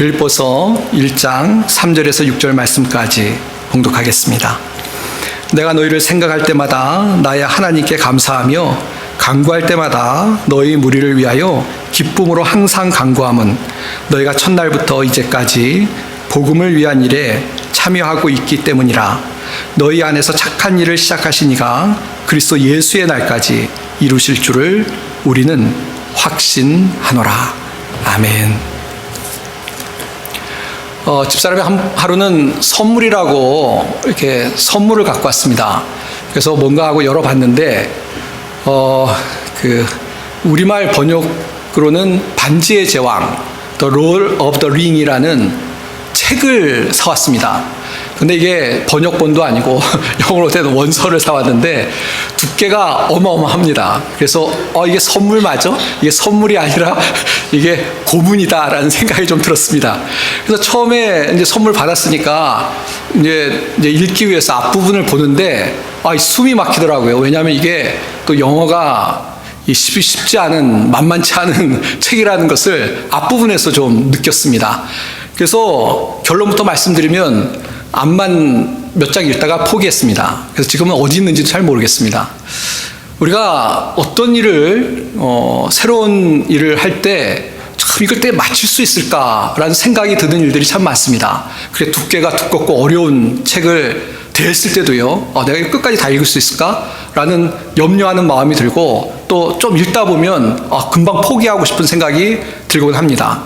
빌보서 1장 3절에서 6절 말씀까지 봉독하겠습니다. 내가 너희를 생각할 때마다 나의 하나님께 감사하며 간구할 때마다 너희 무리를 위하여 기쁨으로 항상 간구함은 너희가 첫날부터 이제까지 복음을 위한 일에 참여하고 있기 때문이라 너희 안에서 착한 일을 시작하시니가 그리스도 예수의 날까지 이루실 줄을 우리는 확신하노라. 아멘. 어, 집사람이 한, 하루는 선물이라고 이렇게 선물을 갖고 왔습니다. 그래서 뭔가 하고 열어봤는데, 어, 그, 우리말 번역으로는 반지의 제왕, The Roll of the Ring이라는 책을 사왔습니다. 근데 이게 번역본도 아니고 영어로 된 원서를 사왔는데 두께가 어마어마합니다. 그래서 어 이게 선물 맞아? 이게 선물이 아니라 이게 고문이다라는 생각이 좀 들었습니다. 그래서 처음에 이제 선물 받았으니까 이제, 이제 읽기 위해서 앞부분을 보는데 아 숨이 막히더라고요. 왜냐하면 이게 또 영어가 이 쉽지, 쉽지 않은 만만치 않은 책이라는 것을 앞부분에서 좀 느꼈습니다. 그래서 결론부터 말씀드리면 앞만 몇 장 읽다가 포기했습니다. 그래서 지금은 어디 있는지도 잘 모르겠습니다. 우리가 어떤 일을 어, 새로운 일을 할 때 참 이걸 때 맞출 수 있을까라는 생각이 드는 일들이 참 많습니다. 그래 두께가 두껍고 어려운 책을 대했을 때도요. 어, 내가 끝까지 다 읽을 수 있을까라는 염려하는 마음이 들고 또 좀 읽다 보면 어, 금방 포기하고 싶은 생각이 들곤 합니다.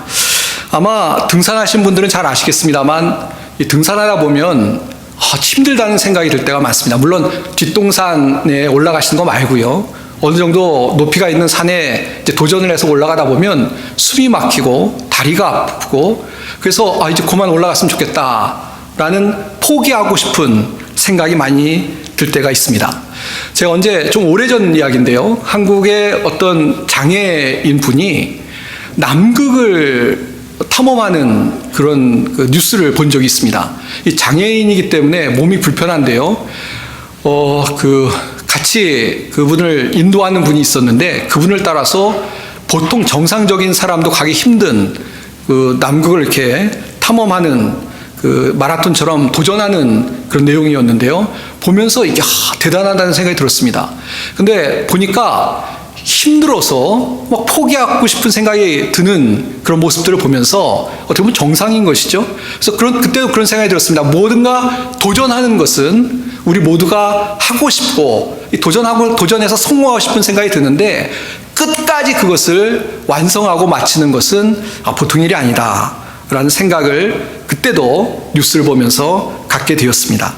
아마 등산하신 분들은 잘 아시겠습니다만 이 등산하다 보면 아, 힘들다는 생각이 들 때가 많습니다. 물론 뒷동산에 올라가시는 거 말고요. 어느 정도 높이가 있는 산에 도전을 해서 올라가다 보면 숨이 막히고 다리가 아프고 그래서 아, 이제 그만 올라갔으면 좋겠다라는 포기하고 싶은 생각이 많이 들 때가 있습니다. 제가 언제 좀 오래전 이야기인데요. 한국의 어떤 장애인 분이 남극을 탐험하는 그런 그 뉴스를 본 적이 있습니다. 이 장애인이기 때문에 몸이 불편한데요. 어, 그, 같이 그분을 인도하는 분이 있었는데 그분을 따라서 보통 정상적인 사람도 가기 힘든 그 남극을 이렇게 탐험하는 그 마라톤처럼 도전하는 그런 내용이었는데요. 보면서 이게 하, 대단하다는 생각이 들었습니다. 근데 보니까 힘들어서 막 포기하고 싶은 생각이 드는 그런 모습들을 보면서 어떻게 보면 정상인 것이죠. 그래서 그런 그때도 그런 생각이 들었습니다. 뭐든가 도전하는 것은 우리 모두가 하고 싶고 도전하고 도전해서 성공하고 싶은 생각이 드는데 끝까지 그것을 완성하고 마치는 것은 아, 보통 일이 아니다라는 생각을 그때도 뉴스를 보면서 갖게 되었습니다.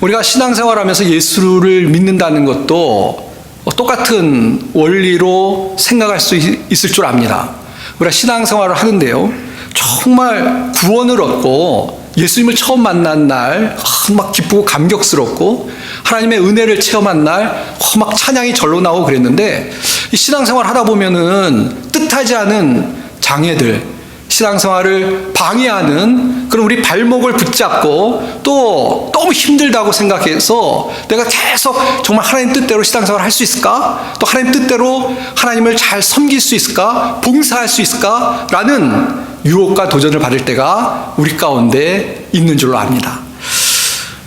우리가 신앙생활하면서 예수를 믿는다는 것도 똑같은 원리로 생각할 수 있을 줄 압니다. 우리가 신앙생활을 하는데요. 정말 구원을 얻고 예수님을 처음 만난 날, 막 기쁘고 감격스럽고 하나님의 은혜를 체험한 날, 막 찬양이 절로 나오고 그랬는데 이 신앙생활 하다 보면은 뜻하지 않은 장애들, 신앙생활을 방해하는 그런 우리 발목을 붙잡고 또 너무 힘들다고 생각해서 내가 계속 정말 하나님 뜻대로 신앙생활을 할수 있을까? 또 하나님 뜻대로 하나님을 잘 섬길 수 있을까? 봉사할 수 있을까? 라는 유혹과 도전을 받을 때가 우리 가운데 있는 줄로 압니다.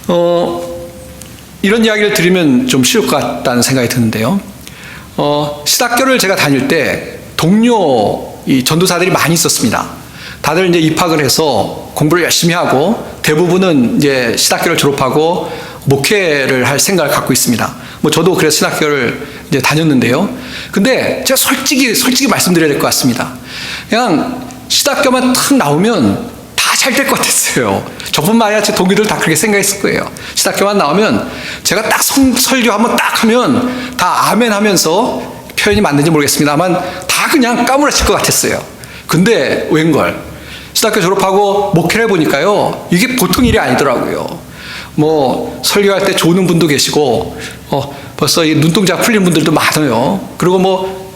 어, 이런 이야기를 들으면 좀 쉬울 것 같다는 생각이 드는데요. 어, 신학교를 제가 다닐 때 동료 이 전도사들이 많이 있었습니다. 다들 이제 입학을 해서 공부를 열심히 하고 대부분은 이제 신학교를 졸업하고 목회를 할 생각을 갖고 있습니다. 뭐 저도 그래서 신학교를 이제 다녔는데요. 근데 제가 솔직히 솔직히 말씀드려야 될 것 같습니다. 그냥 신학교만 탁 나오면 다 잘 될 것 같았어요. 저뿐만 아니라 제 동기들 다 그렇게 생각했을 거예요. 신학교만 나오면 제가 딱 성, 설교 한번 딱 하면 다 아멘 하면서 표현이 맞는지 모르겠습니다만 다 그냥 까무러칠 것 같았어요. 근데 웬걸 신학교 졸업하고 목회를 해보니까요 이게 보통 일이 아니더라고요. 뭐 설교할 때 조는 분도 계시고 어, 벌써 이 눈동자 풀린 분들도 많아요. 그리고 뭐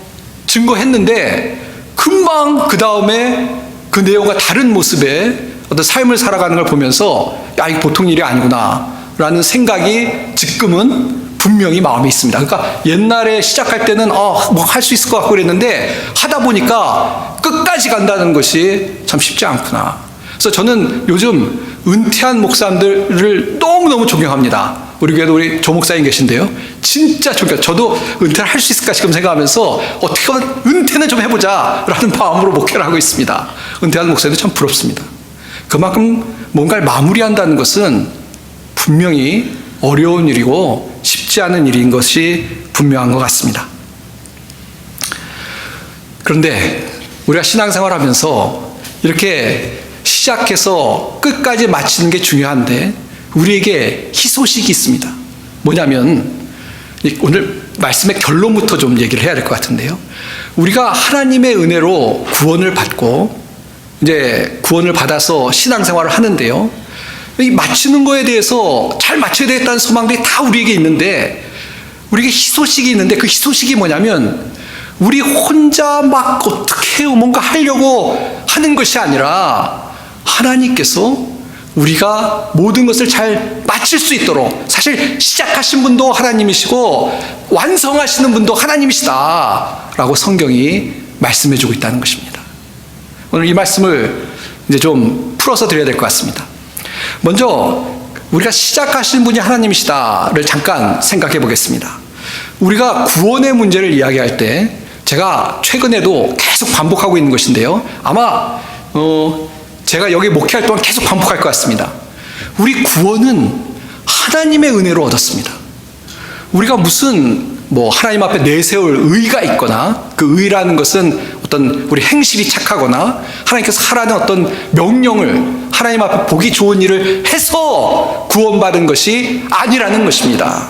증거했는데 금방 그 다음에 그 내용과 다른 모습의 어떤 삶을 살아가는 걸 보면서 야 이게 보통 일이 아니구나 라는 생각이 지금은 분명히 마음에 있습니다. 그러니까 옛날에 시작할 때는 어, 뭐 할 수 있을 것 같고 그랬는데 하다 보니까 끝까지 간다는 것이 참 쉽지 않구나. 그래서 저는 요즘 은퇴한 목사님들을 너무너무 존경합니다. 우리 교회도 우리 조 목사님 계신데요. 진짜 존경. 저도 은퇴를 할 수 있을까 지금 생각하면서 어떻게 하면 은퇴는 좀 해보자 라는 마음으로 목회를 하고 있습니다. 은퇴한 목사님도 참 부럽습니다. 그만큼 뭔가를 마무리한다는 것은 분명히 어려운 일이고 쉽지 않은 일인 것이 분명한 것 같습니다. 그런데 우리가 신앙생활 하면서 이렇게 시작해서 끝까지 마치는 게 중요한데 우리에게 희소식이 있습니다. 뭐냐면 오늘 말씀의 결론부터 좀 얘기를 해야 될 것 같은데요. 우리가 하나님의 은혜로 구원을 받고 이제 구원을 받아서 신앙생활을 하는데요. 이 마치는 거에 대해서 잘 마쳐야 되겠다는 소망들이 다 우리에게 있는데 우리에게 희소식이 있는데 그 희소식이 뭐냐면 우리 혼자 막 어떻게 뭔가 하려고 하는 것이 아니라 하나님께서 우리가 모든 것을 잘 마칠 수 있도록 사실 시작하신 분도 하나님이시고 완성하시는 분도 하나님이시다라고 성경이 말씀해 주고 있다는 것입니다. 오늘 이 말씀을 이제 좀 풀어서 드려야 될 것 같습니다. 먼저 우리가 시작하신 분이 하나님이시다를 잠깐 생각해 보겠습니다. 우리가 구원의 문제를 이야기할 때 제가 최근에도 계속 반복하고 있는 것인데요. 아마 어, 제가 여기 목회할 동안 계속 반복할 것 같습니다. 우리 구원은 하나님의 은혜로 얻었습니다. 우리가 무슨 뭐 하나님 앞에 내세울 의가 있거나 그 의라는 것은 어떤 우리 행실이 착하거나 하나님께서 하라는 어떤 명령을 하나님 앞에 보기 좋은 일을 해서 구원받은 것이 아니라는 것입니다.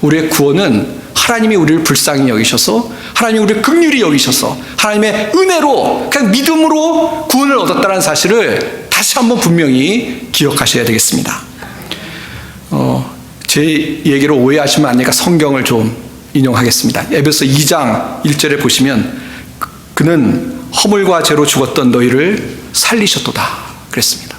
우리의 구원은 하나님이 우리를 불쌍히 여기셔서 하나님이 우리를 극률히 여기셔서 하나님의 은혜로 그냥 믿음으로 구원을 얻었다는 사실을 다시 한번 분명히 기억하셔야 되겠습니다. 어, 제 얘기를 오해하시면 안 되니까 성경을 좀 인용하겠습니다. 에베소 2장 1절에 보시면 그는 허물과 죄로 죽었던 너희를 살리셨도다 그랬습니다.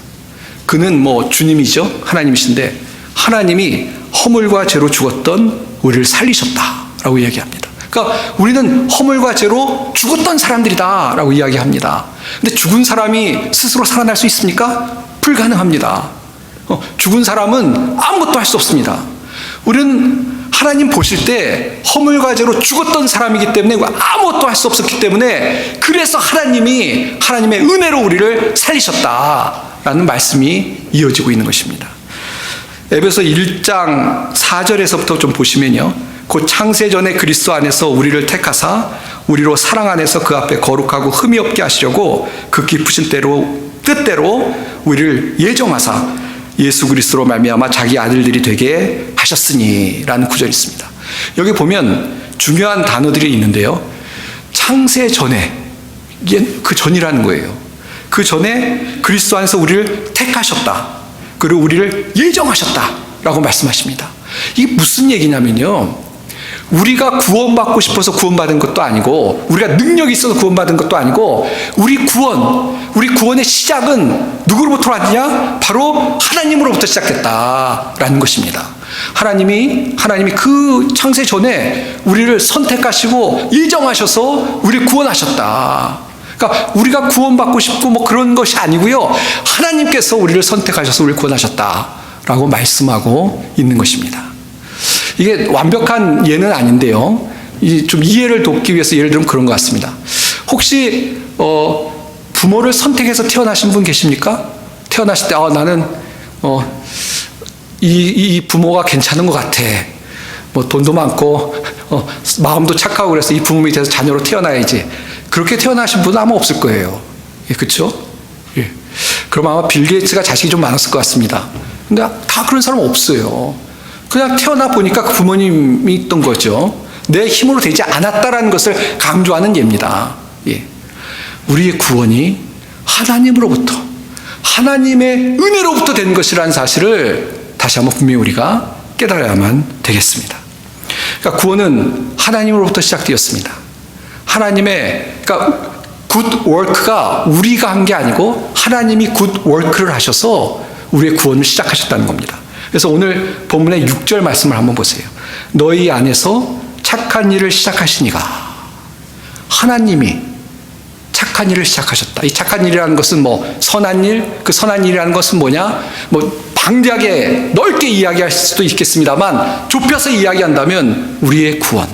그는 뭐 주님이죠. 하나님이신데 하나님이 허물과 죄로 죽었던 우리를 살리셨다라고 이야기합니다. 그러니까 우리는 허물과 죄로 죽었던 사람들이다라고 이야기합니다. 근데 죽은 사람이 스스로 살아날 수 있습니까? 불가능합니다. 어, 죽은 사람은 아무것도 할 수 없습니다. 우리는 하나님 보실 때 허물과 죄로 죽었던 사람이기 때문에 아무것도 할 수 없었기 때문에 그래서 하나님이 하나님의 은혜로 우리를 살리셨다라는 말씀이 이어지고 있는 것입니다. 에베소 1장 4절에서부터 좀 보시면요. 곧 창세 전에 그리스도 안에서 우리를 택하사 우리로 사랑 안에서 그 앞에 거룩하고 흠이 없게 하시려고 그 깊으신 때로 뜻대로 우리를 예정하사 예수 그리스도로 말미암아 자기 아들들이 되게 하셨으니라는 구절이 있습니다. 여기 보면 중요한 단어들이 있는데요. 창세 전에 그 전이라는 거예요. 그 전에 그리스도 안에서 우리를 택하셨다. 그리고 우리를 예정하셨다라고 말씀하십니다. 이게 무슨 얘기냐면요. 우리가 구원받고 싶어서 구원받은 것도 아니고 우리가 능력이 있어서 구원받은 것도 아니고 우리 구원, 우리 구원의 시작은 누구로부터 왔냐? 바로 하나님으로부터 시작됐다라는 것입니다. 하나님이 하나님이 그 창세 전에 우리를 선택하시고 예정하셔서 우리를 구원하셨다. 그러니까 우리가 구원받고 싶고 뭐 그런 것이 아니고요. 하나님께서 우리를 선택하셔서 우리를 구원하셨다라고 말씀하고 있는 것입니다. 이게 완벽한 예는 아닌데요. 좀 이해를 돕기 위해서 예를 들면 그런 것 같습니다. 혹시 어, 부모를 선택해서 태어나신 분 계십니까? 태어나실 때 아, 나는 어, 이, 이 부모가 괜찮은 것 같아. 뭐 돈도 많고 어, 마음도 착하고 그래서 이 부모 밑에서 자녀로 태어나야지. 그렇게 태어나신 분은 아마 없을 거예요. 예, 그렇죠? 예. 그럼 아마 빌 게이츠가 자식이 좀 많았을 것 같습니다. 근데 다 그런 사람 없어요. 그냥 태어나 보니까 그 부모님이 있던 거죠. 내 힘으로 되지 않았다라는 것을 강조하는 예입니다. 예. 우리의 구원이 하나님으로부터 하나님의 은혜로부터 된 것이라는 사실을 다시 한번 분명히 우리가 깨달아야만 되겠습니다. 그러니까 구원은 하나님으로부터 시작되었습니다. 하나님의 그러니까 굿 워크가 우리가 한 게 아니고 하나님이 굿 워크를 하셔서 우리의 구원을 시작하셨다는 겁니다. 그래서 오늘 본문의 6절 말씀을 한번 보세요. 너희 안에서 착한 일을 시작하시니가 하나님이 착한 일을 시작하셨다. 이 착한 일이라는 것은 뭐 선한 일, 그 선한 일이라는 것은 뭐냐? 뭐 방대하게 넓게 이야기할 수도 있겠습니다만 좁혀서 이야기한다면 우리의 구원,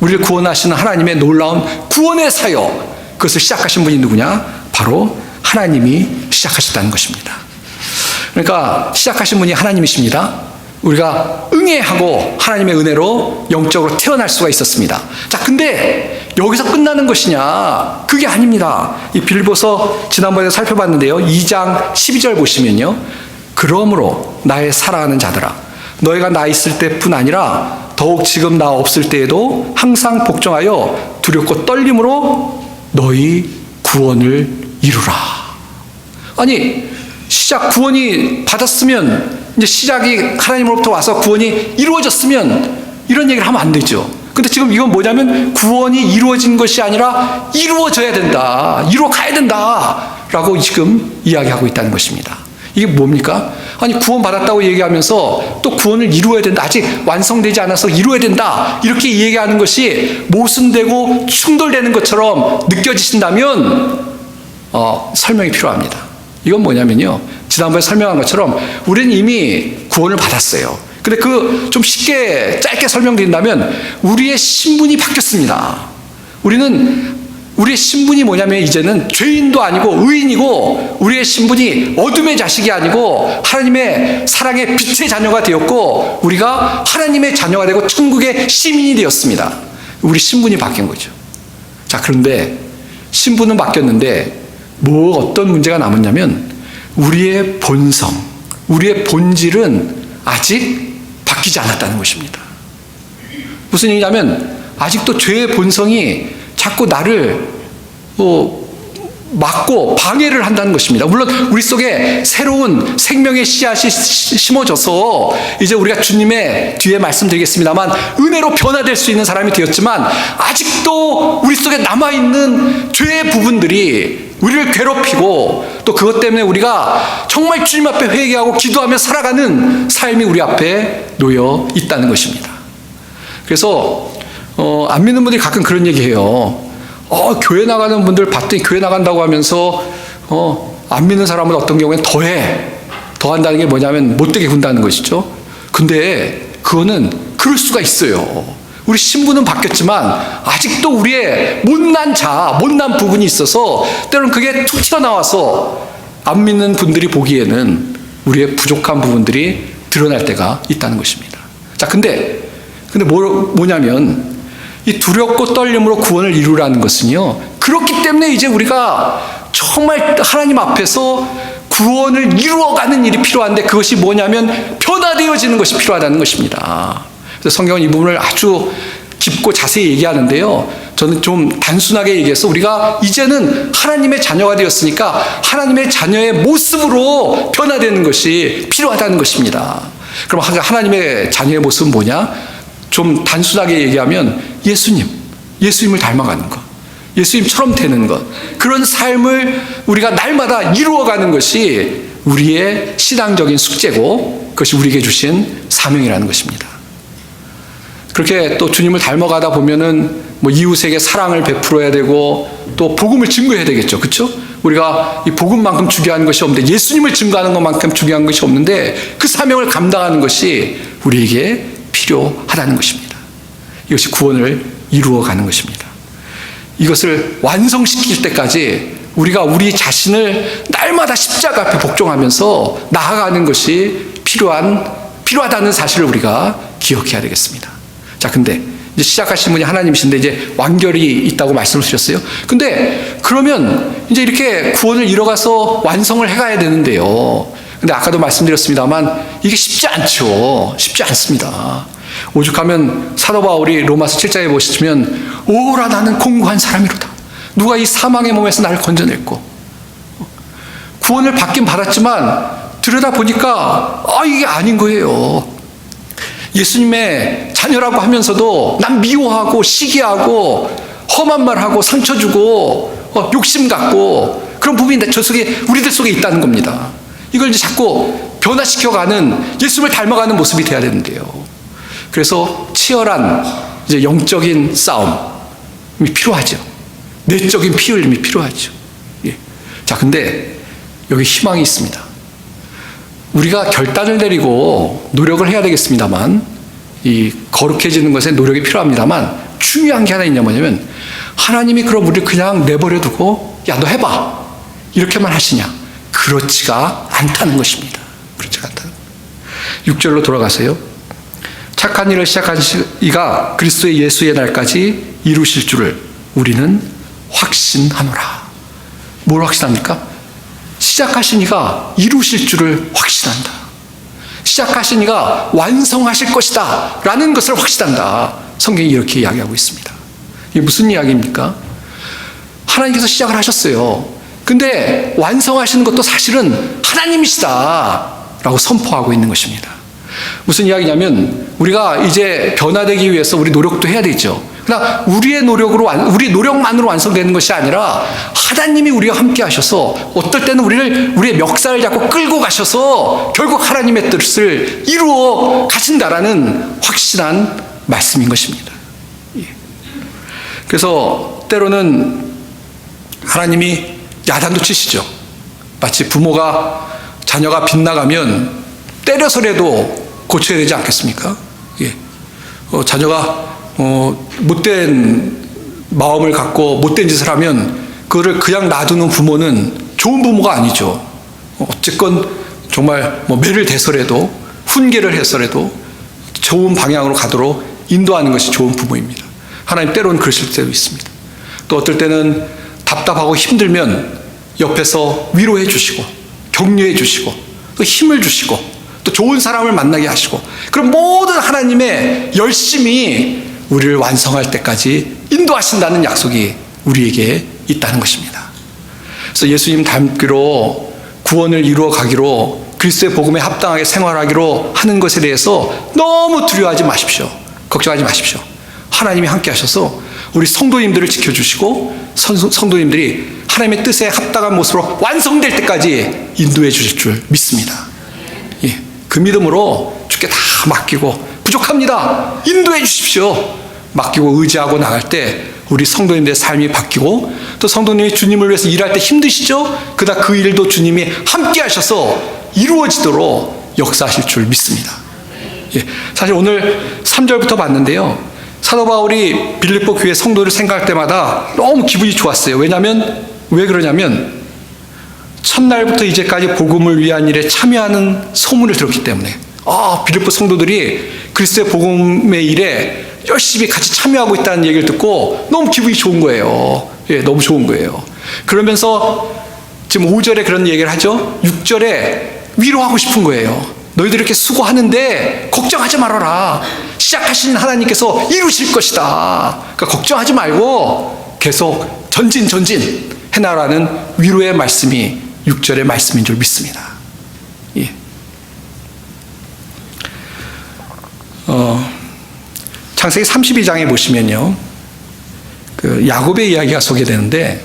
우리를 구원하시는 하나님의 놀라운 구원의 사역, 그것을 시작하신 분이 누구냐? 바로 하나님이 시작하셨다는 것입니다. 그러니까 시작하신 분이 하나님이십니다. 우리가 응애하고 하나님의 은혜로 영적으로 태어날 수가 있었습니다. 자, 근데 여기서 끝나는 것이냐? 그게 아닙니다. 이 빌보서 지난번에 살펴봤는데요. 2장 12절 보시면요. 그러므로 나의 사랑하는 자들아 너희가 나 있을 때뿐 아니라 더욱 지금 나 없을 때에도 항상 복종하여 두렵고 떨림으로 너희 구원을 이루라. 아니 시작 구원이 받았으면 이제 시작이 하나님으로부터 와서 구원이 이루어졌으면 이런 얘기를 하면 안 되죠. 근데 지금 이건 뭐냐면 구원이 이루어진 것이 아니라 이루어져야 된다. 이루어 가야 된다. 라고 지금 이야기하고 있다는 것입니다. 이게 뭡니까? 아니, 구원 받았다고 얘기하면서 또 구원을 이루어야 된다. 아직 완성되지 않아서 이루어야 된다. 이렇게 얘기하는 것이 모순되고 충돌되는 것처럼 느껴지신다면, 어, 설명이 필요합니다. 이건 뭐냐면요. 지난번에 설명한 것처럼 우리는 이미 구원을 받았어요. 근데 그 좀 쉽게 짧게 설명드린다면 우리의 신분이 바뀌었습니다. 우리는 우리의 신분이 뭐냐면 이제는 죄인도 아니고 의인이고 우리의 신분이 어둠의 자식이 아니고 하나님의 사랑의 빛의 자녀가 되었고 우리가 하나님의 자녀가 되고 천국의 시민이 되었습니다. 우리 신분이 바뀐 거죠. 자, 그런데 신분은 바뀌었는데 뭐 어떤 문제가 남았냐면 우리의 본성, 우리의 본질은 아직 바뀌지 않았다는 것입니다. 무슨 얘기냐면 아직도 죄의 본성이 자꾸 나를 뭐 막고 방해를 한다는 것입니다. 물론 우리 속에 새로운 생명의 씨앗이 심어져서 이제 우리가 주님의 뒤에 말씀드리겠습니다만 은혜로 변화될 수 있는 사람이 되었지만 아직도 우리 속에 남아있는 죄의 부분들이 우리를 괴롭히고 또 그것 때문에 우리가 정말 주님 앞에 회개하고 기도하며 살아가는 삶이 우리 앞에 놓여 있다는 것입니다. 그래서 어, 안 믿는 분들이 가끔 그런 얘기해요. 어, 교회 나가는 분들 봤더니 교회 나간다고 하면서 어, 안 믿는 사람은 어떤 경우에는 더해. 더 한다는 게 뭐냐면 못되게 군다는 것이죠. 근데 그거는 그럴 수가 있어요. 우리 신분은 바뀌었지만 아직도 우리의 못난 자, 못난 부분이 있어서 때로는 그게 툭 튀어나와서 안 믿는 분들이 보기에는 우리의 부족한 부분들이 드러날 때가 있다는 것입니다. 자, 근데 근데 뭐, 뭐냐면 이 두렵고 떨림으로 구원을 이루라는 것은요. 그렇기 때문에 이제 우리가 정말 하나님 앞에서 구원을 이루어가는 일이 필요한데 그것이 뭐냐면 변화되어지는 것이 필요하다는 것입니다. 그래서 성경은 이 부분을 아주 깊고 자세히 얘기하는데요. 저는 좀 단순하게 얘기해서 우리가 이제는 하나님의 자녀가 되었으니까 하나님의 자녀의 모습으로 변화되는 것이 필요하다는 것입니다. 그럼 하나님의 자녀의 모습은 뭐냐? 좀 단순하게 얘기하면 예수님, 예수님을 닮아가는 것. 예수님처럼 되는 것. 그런 삶을 우리가 날마다 이루어가는 것이 우리의 신앙적인 숙제고 그것이 우리에게 주신 사명이라는 것입니다. 그렇게 또 주님을 닮아가다 보면은 뭐 이웃에게 사랑을 베풀어야 되고 또 복음을 증거해야 되겠죠. 그렇죠? 우리가 이 복음만큼 중요한 것이 없는데 예수님을 증거하는 것만큼 중요한 것이 없는데 그 사명을 감당하는 것이 우리에게 필요하다는 것입니다. 이것이 구원을 이루어가는 것입니다. 이것을 완성시킬 때까지 우리가 우리 자신을 날마다 십자가 앞에 복종하면서 나아가는 것이 필요한 필요하다는 사실을 우리가 기억해야 되겠습니다. 자, 근데 이제 시작하신 분이 하나님이신데 이제 완결이 있다고 말씀을 주셨어요. 근데 그러면 이제 이렇게 구원을 이뤄가서 완성을 해가야 되는데요. 근데 아까도 말씀드렸습니다만 이게 쉽지 않죠. 쉽지 않습니다. 오죽하면 사도 바울이 로마서 7장에 보시면 오라 나는 공고한 사람이로다. 누가 이 사망의 몸에서 나를 건져냈고 구원을 받긴 받았지만 들여다 보니까 아 이게 아닌 거예요. 예수님의 자녀라고 하면서도 난 미워하고 시기하고 험한 말하고 상처 주고 어, 욕심 갖고 그런 부분이 저 속에 우리들 속에 있다는 겁니다. 이걸 이제 자꾸 변화시켜가는 예수님을 닮아가는 모습이 돼야 되는데요. 그래서 치열한 이제 영적인 싸움이 필요하죠. 내적인 피 흘림이 필요하죠. 예. 자, 근데 여기 희망이 있습니다. 우리가 결단을 내리고 노력을 해야 되겠습니다만, 이 거룩해지는 것에 노력이 필요합니다만, 중요한 게 하나 있냐 뭐냐면, 하나님이 그럼 우리를 그냥 내버려 두고, 야, 너 해봐. 이렇게만 하시냐? 그렇지가 않다는 것입니다. 그렇지가 않다는. 6절로 돌아가세요. 착한 일을 시작한 이가 그리스도의 예수의 날까지 이루실 줄을 우리는 확신하노라. 뭘 확신합니까? 시작하신 이가 이루실 줄을 확신한다. 시작하신 이가 완성하실 것이다. 라는 것을 확신한다. 성경이 이렇게 이야기하고 있습니다. 이게 무슨 이야기입니까? 하나님께서 시작을 하셨어요. 근데 완성하시는 것도 사실은 하나님이시다. 라고 선포하고 있는 것입니다. 무슨 이야기냐면 우리가 이제 변화되기 위해서 우리 노력도 해야 되죠. 그러나 우리의 노력으로 우리 노력만으로 완성되는 것이 아니라 하나님이 우리와 함께 하셔서 어떨 때는 우리를 우리의 멱살을 잡고 끌고 가셔서 결국 하나님의 뜻을 이루어 가신다라는 확실한 말씀인 것입니다. 예. 그래서 때로는 하나님이 야단도 치시죠. 마치 부모가 자녀가 빗나가면 때려서라도 고쳐야 되지 않겠습니까? 예. 어, 자녀가 어, 못된 마음을 갖고 못된 짓을 하면 그거를 그냥 놔두는 부모는 좋은 부모가 아니죠. 어, 어쨌건 정말 뭐 매를 대서라도 훈계를 해서라도 좋은 방향으로 가도록 인도하는 것이 좋은 부모입니다. 하나님 때로는 그러실 때도 있습니다. 또 어떨 때는 답답하고 힘들면 옆에서 위로해 주시고 격려해 주시고 또 힘을 주시고 또 좋은 사람을 만나게 하시고 그럼 모든 하나님의 열심히 우리를 완성할 때까지 인도하신다는 약속이 우리에게 있다는 것입니다. 그래서 예수님 닮기로 구원을 이루어 가기로 그리스도의 복음에 합당하게 생활하기로 하는 것에 대해서 너무 두려워하지 마십시오. 걱정하지 마십시오. 하나님이 함께 하셔서 우리 성도님들을 지켜주시고 성도님들이 하나님의 뜻에 합당한 모습으로 완성될 때까지 인도해 주실 줄 믿습니다. 예, 그 믿음으로 주께 다 맡기고 부족합니다. 인도해 주십시오. 맡기고 의지하고 나갈 때 우리 성도님들의 삶이 바뀌고 또 성도님이 주님을 위해서 일할 때 힘드시죠? 그다 그 일도 주님이 함께 하셔서 이루어지도록 역사하실 줄 믿습니다. 예, 사실 오늘 3절부터 봤는데요. 사도 바울이 빌립보 교회 성도를 생각할 때마다 너무 기분이 좋았어요. 왜냐하면 왜 그러냐면 첫날부터 이제까지 복음을 위한 일에 참여하는 소문을 들었기 때문에 아 빌립보 성도들이 그리스도의 복음의 일에 열심히 같이 참여하고 있다는 얘기를 듣고 너무 기분이 좋은 거예요. 예, 너무 좋은 거예요. 그러면서 지금 5절에 그런 얘기를 하죠. 6절에 위로하고 싶은 거예요. 너희들 이렇게 수고하는데 걱정하지 말아라. 시작하신 하나님께서 이루실 것이다. 그러니까 걱정하지 말고 계속 전진 전진 해나라는 위로의 말씀이 6절의 말씀인 줄 믿습니다. 예. 어, 창세기 32장에 보시면요. 그 야곱의 이야기가 소개되는데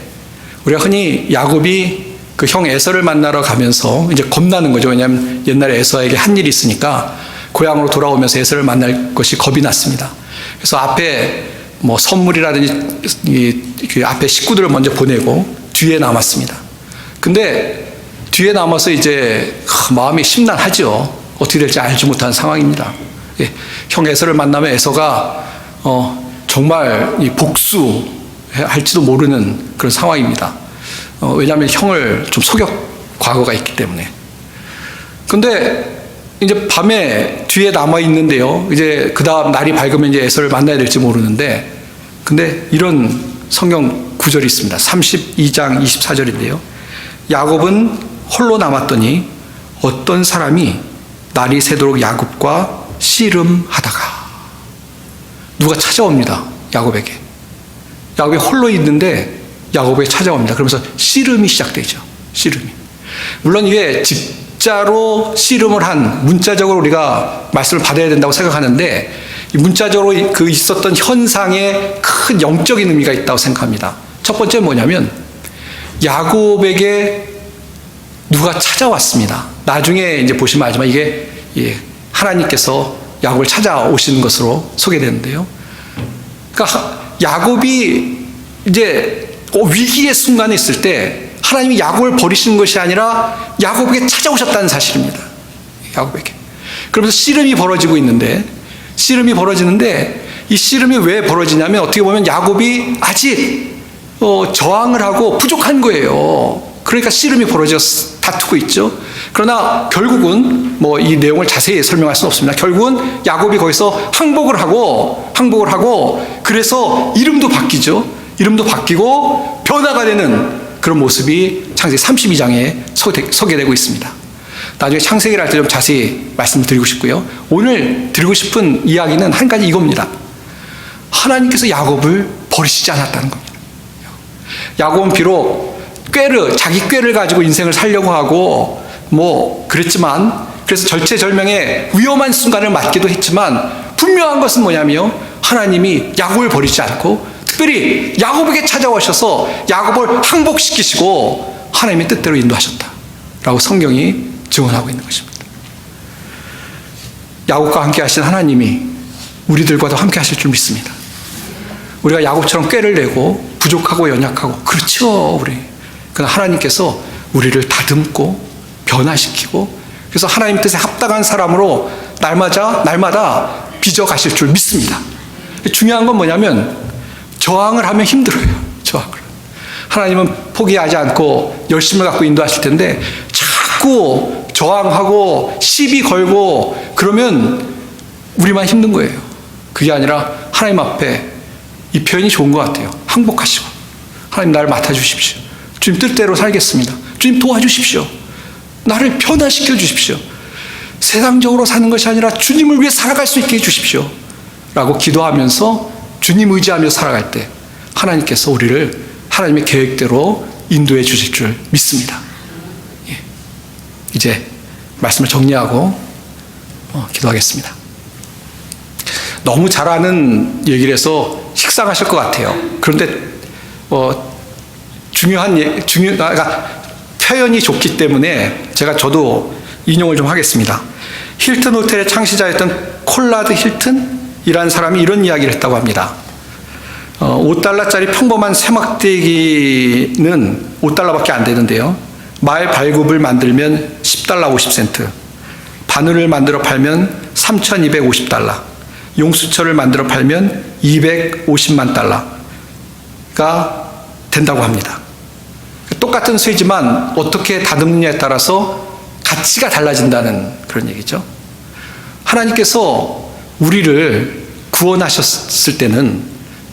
우리가 흔히 야곱이 그 형 에서를 만나러 가면서 이제 겁나는 거죠. 왜냐하면 옛날에 에서에게 한 일이 있으니까 고향으로 돌아오면서 에서를 만날 것이 겁이 났습니다. 그래서 앞에 뭐 선물이라든지 그 앞에 식구들을 먼저 보내고 뒤에 남았습니다. 근데 뒤에 남아서 이제 마음이 심란하죠. 어떻게 될지 알지 못한 상황입니다. 예, 형 에서를 만나면 에서가 어, 정말 복수할지도 모르는 그런 상황입니다. 어, 왜냐하면 형을 좀 속였 과거가 있기 때문에. 근데 이제 밤에 뒤에 남아 있는데요. 이제 그 다음 날이 밝으면 이제 에서를 만나야 될지 모르는데, 근데 이런 성경 구절이 있습니다. 32장 24절인데요. 야곱은 홀로 남았더니 어떤 사람이 날이 새도록 야곱과 씨름하다가 누가 찾아옵니다. 야곱에게. 야곱이 홀로 있는데 야곱에게 찾아옵니다. 그러면서 씨름이 시작되죠. 씨름이. 물론 이게 집자로 씨름을 한 문자적으로 우리가 말씀을 받아야 된다고 생각하는데 문자적으로 그 있었던 현상에 큰 영적인 의미가 있다고 생각합니다. 첫 번째 뭐냐면 야곱에게 누가 찾아왔습니다. 나중에 이제 보시면 알지만 이게 예, 하나님께서 야곱을 찾아오시는 것으로 소개되는데요. 그러니까 야곱이 이제 어, 위기의 순간에 있을 때 하나님이 야곱을 버리시는 것이 아니라 야곱에게 찾아오셨다는 사실입니다. 야곱에게. 그러면서 씨름이 벌어지고 있는데 씨름이 벌어지는데 이 씨름이 왜 벌어지냐면 어떻게 보면 야곱이 아직 어, 저항을 하고 부족한 거예요. 그러니까 씨름이 벌어져 다투고 있죠. 그러나 결국은 뭐 이 내용을 자세히 설명할 수는 없습니다. 결국은 야곱이 거기서 항복을 하고 항복을 하고 그래서 이름도 바뀌죠. 이름도 바뀌고 변화가 되는 그런 모습이 창세기 32장에 소개되고 있습니다. 나중에 창세기를 할 때 좀 자세히 말씀을 드리고 싶고요. 오늘 드리고 싶은 이야기는 한 가지 이겁니다. 하나님께서 야곱을 버리시지 않았다는 겁니다. 야곱은 비록 꾀를 자기 꾀를 가지고 인생을 살려고 하고 뭐 그랬지만 그래서 절체절명의 위험한 순간을 맞기도 했지만 분명한 것은 뭐냐면 하나님이 야곱을 버리지 않고 특별히 야곱에게 찾아오셔서 야곱을 항복시키시고 하나님의 뜻대로 인도하셨다라고 성경이 증언하고 있는 것입니다. 야곱과 함께 하신 하나님이 우리들과도 함께 하실 줄 믿습니다. 우리가 야곱처럼 꾀를 내고 부족하고 연약하고 그렇죠 우리 그러나 하나님께서 우리를 다듬고 변화시키고 그래서 하나님 뜻에 합당한 사람으로 날마다 날마다 빚어 가실 줄 믿습니다. 중요한 건 뭐냐면 저항을 하면 힘들어요. 저항을. 하나님은 포기하지 않고 열심을 갖고 인도하실 텐데 자꾸 저항하고 시비 걸고 그러면 우리만 힘든 거예요. 그게 아니라 하나님 앞에 이 표현이 좋은 것 같아요. 항복하시고 하나님 나를 맡아주십시오. 주님 뜻대로 살겠습니다. 주님 도와주십시오. 나를 변화시켜 주십시오. 세상적으로 사는 것이 아니라 주님을 위해 살아갈 수 있게 해주십시오. 라고 기도하면서 주님 의지하며 살아갈 때 하나님께서 우리를 하나님의 계획대로 인도해 주실 줄 믿습니다. 예. 이제 말씀을 정리하고 어, 기도하겠습니다. 너무 잘하는 얘기를 해서 식상하실 것 같아요. 그런데 어, 중요한 예, 중요 그러니까 표현이 좋기 때문에 제가 저도 인용을 좀 하겠습니다. 힐튼 호텔의 창시자였던 콜라드 힐튼이라는 사람이 이런 이야기를 했다고 합니다. 어, 5달러짜리 평범한 세막대기는 5달러밖에 안 되는데요. 말 발굽을 만들면 10달러 50센트, 바늘을 만들어 팔면 3,250달러, 용수철을 만들어 팔면 250만 달러가 된다고 합니다. 똑같은 수이지만 어떻게 다듬느냐에 따라서 가치가 달라진다는 그런 얘기죠. 하나님께서 우리를 구원하셨을 때는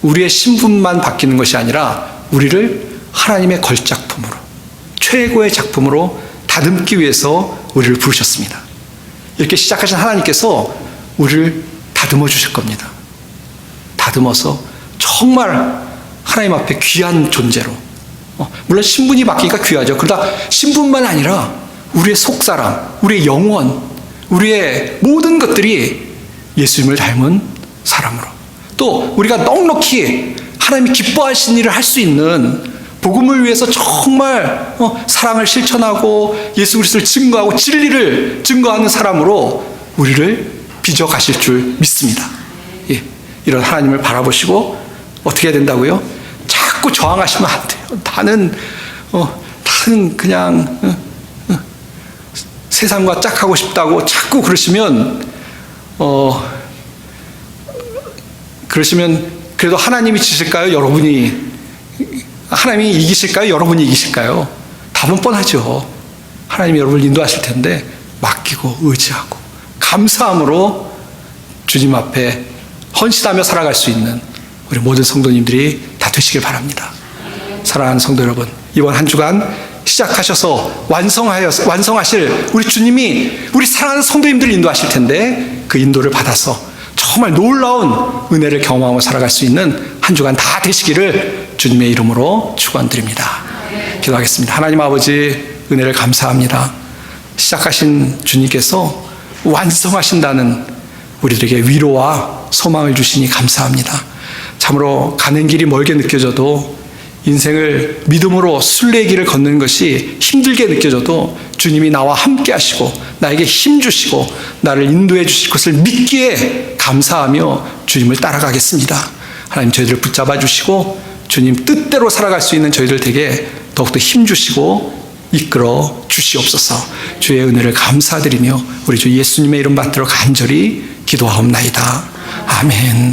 우리의 신분만 바뀌는 것이 아니라 우리를 하나님의 걸작품으로 최고의 작품으로 다듬기 위해서 우리를 부르셨습니다. 이렇게 시작하신 하나님께서 우리를 다듬어 주실 겁니다. 다듬어서 정말 하나님 앞에 귀한 존재로 어, 물론 신분이 바뀌니까 귀하죠. 그러다 신분만 아니라 우리의 속사람, 우리의 영혼, 우리의 모든 것들이 예수님을 닮은 사람으로 또 우리가 넉넉히 하나님이 기뻐하신 일을 할 수 있는 복음을 위해서 정말 어, 사랑을 실천하고 예수 그리스도를 증거하고 진리를 증거하는 사람으로 우리를 빚어 가실 줄 믿습니다. 예, 이런 하나님을 바라보시고 어떻게 해야 된다고요? 자꾸 저항하시면 안 돼요. 나는 어, 나는 그냥 어, 어, 세상과 짝하고 싶다고 자꾸 그러시면 어 그러시면 그래도 하나님이 지실까요? 여러분이 하나님이 이기실까요? 여러분이 이기실까요? 답은 뻔하죠. 하나님이 여러분을 인도하실 텐데 맡기고 의지하고 감사함으로 주님 앞에 헌신하며 살아갈 수 있는 우리 모든 성도님들이 다 되시길 바랍니다. 사랑하는 성도 여러분, 이번 한 주간 시작하셔서 완성하여 완성하실 우리 주님이 우리 사랑하는 성도님들을 인도하실 텐데 그 인도를 받아서 정말 놀라운 은혜를 경험하며 살아갈 수 있는 한 주간 다 되시기를 주님의 이름으로 축원드립니다. 기도하겠습니다. 하나님 아버지 은혜를 감사합니다. 시작하신 주님께서 완성하신다는 우리들에게 위로와 소망을 주시니 감사합니다. 참으로 가는 길이 멀게 느껴져도 인생을 믿음으로 순례의 길을 걷는 것이 힘들게 느껴져도 주님이 나와 함께 하시고 나에게 힘 주시고 나를 인도해 주실 것을 믿기에 감사하며 주님을 따라가겠습니다. 하나님 저희들을 붙잡아 주시고 주님 뜻대로 살아갈 수 있는 저희들 되게 더욱더 힘 주시고 이끌어 주시옵소서 주의 은혜를 감사드리며 우리 주 예수님의 이름 받들어 간절히 기도하옵나이다. 아멘.